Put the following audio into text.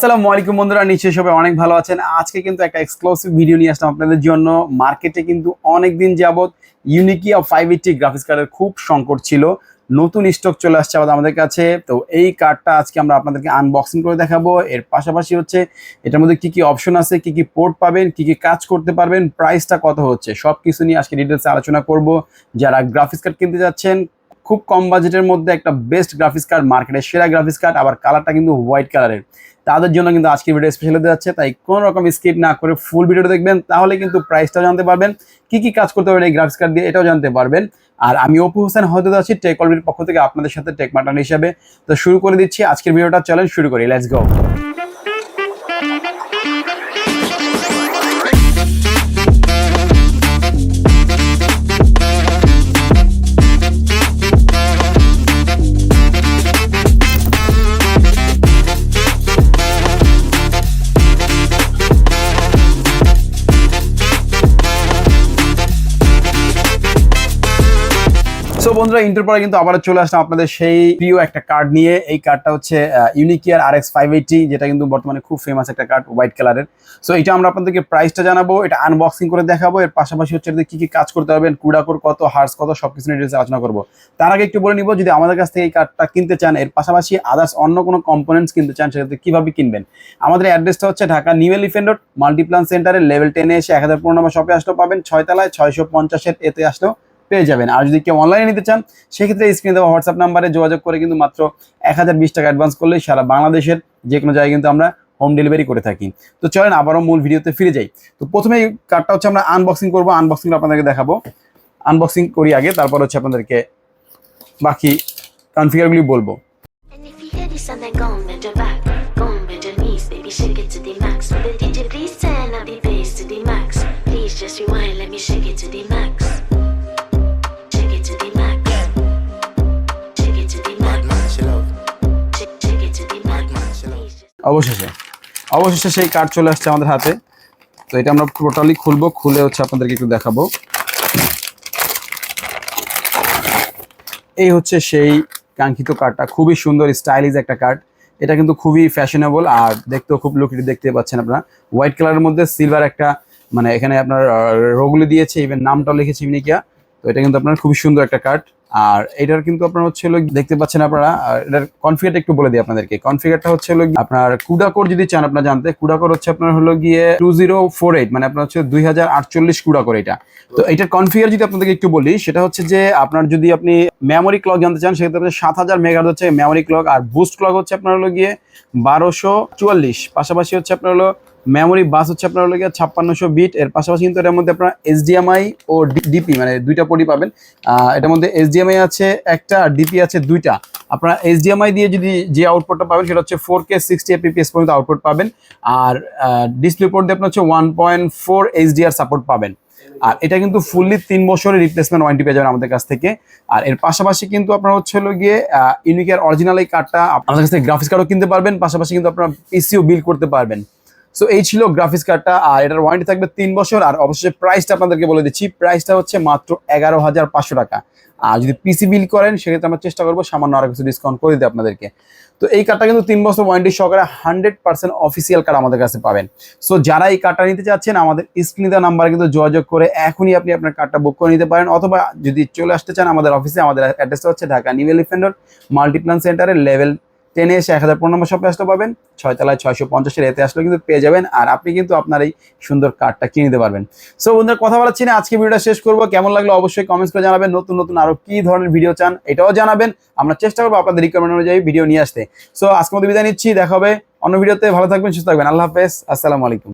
আসসালামু আলাইকুম বন্ধুরা, নিশ্চয়ই সবাই অনেক ভালো আছেন। আজকে কিন্তু একটা এক্সক্লুসিভ ভিডিও নিয়ে আসলাম আপনাদের জন্য। মার্কেটে কিন্তু অনেক দিন যাবত ইউনিকিয়া ফাইভ এইটটি গ্রাফিক্স কার্ডের খুব সংকট ছিল। নতুন স্টক চলে আসছে আবার আমাদের কাছে। তো এই কার্ডটা আজকে আমরা আপনাদেরকে আনবক্সিং করে দেখাবো। এর পাশাপাশি হচ্ছে এটার মধ্যে কি কি অপশন আছে, কি কি পোর্ট পাবেন, কি কি কাজ করতে পারবেন প্রাইসটা কত হচ্ছে সব কিছু নিয়ে আজকে ডিটেলসে আলোচনা করব। যারা গ্রাফিক্স কার্ড কিনতে যাচ্ছেন, খুব কম বাজেটের মধ্যে একটা বেস্ট গ্রাফিক্স কার্ড মার্কেটের সেরা গ্রাফিক্স কার্ড আবার কালারটা কিন্তু হোয়াইট কালারের তাদের জন্য কিন্তু আজকের ভিডিও স্পেশাল হতে যাচ্ছে। তাই কোনো রকম স্কিপ না করে ফুল ভিডিওটা দেখবেন, তাহলে কিন্তু প্রাইসটাও জানতে পারবেন, কি কি কাজ করতে পারবেন এই গ্রাফিক্স কার্ড দিয়ে এটাও জানতে পারবেন। আর আমি অপু হোসেন হয়তো আছি টেক অলবির পক্ষ থেকে আপনাদের সাথে টেক মাটান হিসাবে। তো শুরু করে দিচ্ছি আজকের ভিডিওটা চলেন শুরু করি লেটস গো সো বন্ধুরা ইন্টার পরে কিন্তু আবার চলে আসলাম আপনাদের সেই প্রিয় একটা কার্ড নিয়ে। এই কার্ডটা হচ্ছে ইউনিকিয়ার আর এক্স ফাইভ এইটি যেটা কিন্তু বর্তমানে খুব ফেমাস একটা কার্ড হোয়াইট কালারের সো এটা আমরা আপনাদেরকে প্রাইসটা জানাব, এটা আনবক্সিং করে দেখাবো। এর পাশাপাশি হচ্ছে এটাতে কি কি কাজ করতে পারবেন কুড়াকোর কত হার্স কত সব কিছু নিয়ে আলোচনা করব। তার আগে একটু বলে নিব, যদি আমাদের কাছ থেকে এই কার্ডটা কিনতে চান, এর পাশাপাশি আদার্স অন্য কোনো কম্পোনেন্টস কিনতে চান সেটাতে কীভাবে কিনবেন। আমাদের অ্যাড্রেসটা হচ্ছে Dhaka new elephant road Multiplan সেন্টারের লেভেল টেনে এসে এক হাজার পনেরো নম্বর শপে আসলেও পাবেন। ছয়তলায় ছয়শো পঞ্চাশের এতে আসলেও পেয়ে যাবেন। আর যদি কেউ অনলাইনে নিতে চান, সেক্ষেত্রে স্ক্রিনে দেওয়া হোয়াটসঅ্যাপ নাম্বারে যোগাযোগ করে কিন্তু মাত্র এক হাজার বিশ টাকা অ্যাডভান্স করলে সারা বাংলাদেশের যে কোনো জায়গায় কিন্তু আমরা হোম ডেলিভারি করে থাকি। তো চলেন আবারও মূল ভিডিওতে ফিরে যাই। তো প্রথমে এই কার্ডটা হচ্ছে আমরা আনবক্সিং করব। আনবক্সিং আপনাদেরকে দেখাবো। আনবক্সিং করি আগে, তারপর হচ্ছে আপনাদেরকে বাকি কনফিগারগুলি বলব। অবশেষে। অবশেষে সেই কার্ড চলে আসছে আমাদের হাতে। তো এটা আমরা টোটালি খুলবো, খুলে হচ্ছে আপনাদেরকে একটু দেখাবো। এই হচ্ছে সেই কাঙ্ক্ষিত কার্ডটা খুবই সুন্দর স্টাইলিশ একটা কার্ড এটা কিন্তু খুবই ফ্যাশনেবল আর দেখতেও খুব লুকিটি দেখতে পাচ্ছেন আপনারা। হোয়াইট কালারের মধ্যে সিলভার একটা মানে এখানে আপনার রোগুলি দিয়েছে ইভেন নামটাও লিখেছে ইউনিকিয়া তো এটা কিন্তু আপনার খুবই সুন্দর একটা কার্ড আর এটার কিন্তু আপনার হচ্ছে দেখতে পাচ্ছেন আপনারা এটার কনফিগারটা একটু বলে দিই আপনাদেরকে। কনফিগারটা হচ্ছে আপনার কুডাকোর যদি চান আপনার জানতে কুডাকোর হচ্ছে আপনার হলো গিয়ে টু জিরো ফোর এইট মানে আপনার হচ্ছে দুই হাজার আটচল্লিশ কুডাকোর এটা। তো এটার কনফিগার যদি আপনাদেরকে একটু বলি, সেটা হচ্ছে যে আপনার যদি আপনি মেমোরি ক্লক জানতে চান, সেক্ষেত্রে সাত হাজার মেগার হচ্ছে মেমোরি ক্লক আর বুস্ট ক্লক হচ্ছে আপনার হলো গিয়ে বারোশো চুয়াল্লিশ। পাশাপাশি হচ্ছে আপনার হলো মেমোরি বাস হচ্ছে আপনার হলো গিয়ে ছাপ্পান্নশো বিট এর পাশাপাশি কিন্তু এটার মধ্যে আপনার এইচডিএমআই ও ডিপি মানে দুইটা পরি পাবেন। এটার মধ্যে এইচডিএমআই আছে একটা আর ডিপি আছে দুইটা। আপনারা এইচডিএমআই দিয়ে যদি যে আউটপুটটা পাবেন, সেটা হচ্ছে ফোর কে সিক্সটি এপিপিএস পর্যন্ত আউটপুট পাবেন। আর ডিসপ্লে পোর্ট দিয়ে আপনার হচ্ছে one point four HDR support পাবেন। আর এটা কিন্তু ফুললি তিন বছরের রিপ্লেসমেন্ট ওয়ারেন্টি পেয়ে যাবেন আমাদের কাছ থেকে। আর এর পাশাপাশি কিন্তু আপনার হচ্ছে হলো গিয়ে ইউনিকের অরিজিনাল এই কার্ডটা আমাদের কাছ থেকে গ্রাফিক্স কার্ডও কিনতে পারবেন। পাশাপাশি কিন্তু আপনার পিসিও বিল করতে পারবেন। সো এই ছিল গ্রাফিক্স কার্ডটা আর এটার ওয়ারেন্টি থাকবে তিন বছর, আর অবশ্যই প্রাইসটা আপনাদেরকে বলে দিচ্ছি। প্রাইসটা হচ্ছে মাত্র এগারো হাজার পাঁচশো টাকা। আর যদি পিসি বিল করেন, সেক্ষেত্রে আমরা চেষ্টা করব সামান্য আরও কিছু ডিসকাউন্ট করে দিতে আপনাদেরকে। তো এই কার্ডটা কিন্তু তিন বছর ওয়ারেন্টি সহকারে হান্ড্রেড পার্সেন্ট অফিসিয়াল কার্ড আমাদের কাছে পাবেন। সো যারা এই কার্ডটা নিতে চাচ্ছেন, আমাদের স্ক্রিনে দেওয়া নাম্বারে কিন্তু যোগাযোগ করে এখনই আপনি আপনার কার্ডটা বুক করে নিতে পারেন। অথবা যদি চলে আসতে চান, আমাদের অফিসে আমাদের অ্যাড্রেসটা হচ্ছে Dhaka new elephant road Multiplan সেন্টারের লেভেল টেনে এসে এক হাজার পনেরো নম্বর শপে আসতে পাবেন। ছয়তলায় ছয়শো পঞ্চাশের এতে আসলে কিন্তু পেয়ে যাবেন আর আপনি কিন্তু আপনার এই সুন্দর কার্ডটা কিনে নিতে পারবেন। সো বন্ধুরা, কথা বলাচ্ছি না, আজকে ভিডিওটা শেষ করব। কেমন লাগল অবশ্যই কমেন্টস করে জানাবেন। নতুন নতুন আরও কী ধরনের ভিডিও চান এটাও জানাবেন। আমরা চেষ্টা করব আপনাদের রিকোয়ারমেন্ট অনুযায়ী ভিডিও নিয়ে আসতে। সো আজকে মতো বিদায় নিচ্ছি, দেখা হবে অন্য ভিডিওতে ভালো থাকবেন, সুস্থ থাকবেন। আল্লাহ হাফেজ। আসসালামু আলাইকুম।